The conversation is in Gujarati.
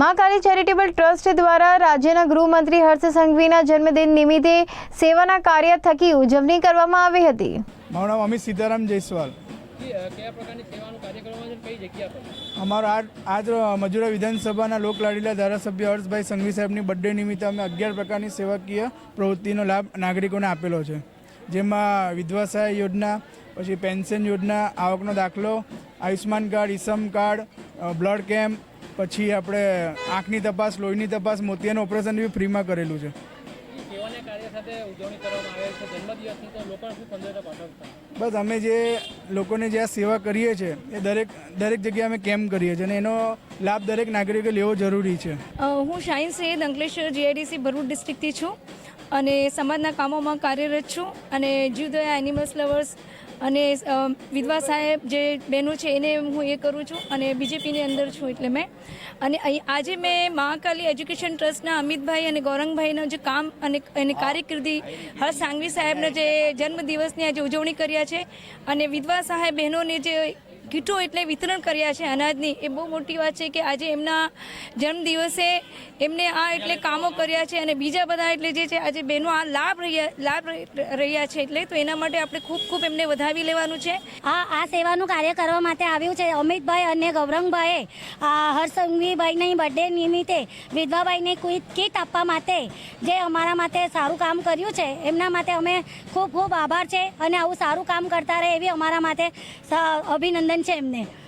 મા કાલી ચેરિટેબલ ટ્રસ્ટ દ્વારા રાજ્યના ગૃહમંત્રી હર્ષ સંઘવીના જન્મદિન નિમિત્તે સેવાના કાર્ય થકી ઉજવણી કરવામાં આવી હતી. મારું નામ અમિત સીતારામ જયસ્વાલ. અમારો આજ આજ મજૂરા વિધાનસભાના લોકલાડીલા ધારાસભ્ય હર્ષભાઈ સંઘવી સાહેબની બર્થડે નિમિત્તે અમે અગિયાર પ્રકારની સેવાકીય પ્રવૃત્તિનો લાભ નાગરિકોને આપેલો છે. જેમાં વિધવા સહાય યોજના પછી પેન્શન યોજના આવકનો દાખલો આયુષ્માન કાર્ડ ઈસમ કાર્ડ બ્લડ કેમ્પ પછી આપણે આંખની તપાસ લોહીની તપાસ મોતિયાનું ઓપરેશન બી ફ્રીમાં કરેલું છે. બસ અમે જે લોકોને જે આ સેવા કરીએ છીએ એ દરેક દરેક જગ્યાએ અમે કેમ્પ કરીએ છીએ અને એનો લાભ દરેક નાગરિકે લેવો જરૂરી છે. હું શાહીન સૈયદ અંકલેશ્વર જીઆઈડીસી ભરૂચ ડિસ્ટ્રિક્ટથી છું અને સમાજના કામોમાં કાર્યરત છું અને જીવદયા એનિમલ્સ લવર્સ અને વિધવા સાહેબ જે બહેનો છે એને હું એ કરું છું અને બીજેપીની અંદર છું એટલે મેં. અને આજે મેં મહાકાલી એજ્યુકેશન ટ્રસ્ટના અમિતભાઈ અને ગૌરંગભાઈનો જે કામ અને એની કારકિર્દી હર્ષ સાંઘવી સાહેબના જે જન્મદિવસની આજે ઉજવણી કર્યા છે. અને વિધવા સહાય બહેનોને જે કીટો એટલે વિતરણ કર્યા છે અનાજની. એ બહુ મોટી વાત છે કે આજે એમના જન્મદિવસે એમને આ એટલે કામો કર્યા છે અને બીજા બધા એટલે જે છે, આજે બહેનો આ લાભ રહ્યા લાભ રહ્યા છે એટલે તો એના માટે આપણે ખૂબ ખૂબ એમને વધાવી લેવાનું છે. આ આ સેવાનું કાર્ય કરવા માટે આવ્યું છે અમિતભાઈ અને ગૌરંગભાઈએ. આ હર્ષસંઘવીભાઈની બર્થડે નિમિત્તે વિધવાભાઈને કીટ આપવા માટે જે અમારા માટે સારું કામ કર્યું છે, એમના માટે અમે ખૂબ ખૂબ આભાર છે અને આવું સારું કામ કરતા રહે એવી અમારા માટે સ- અભિનંદન છે એમને.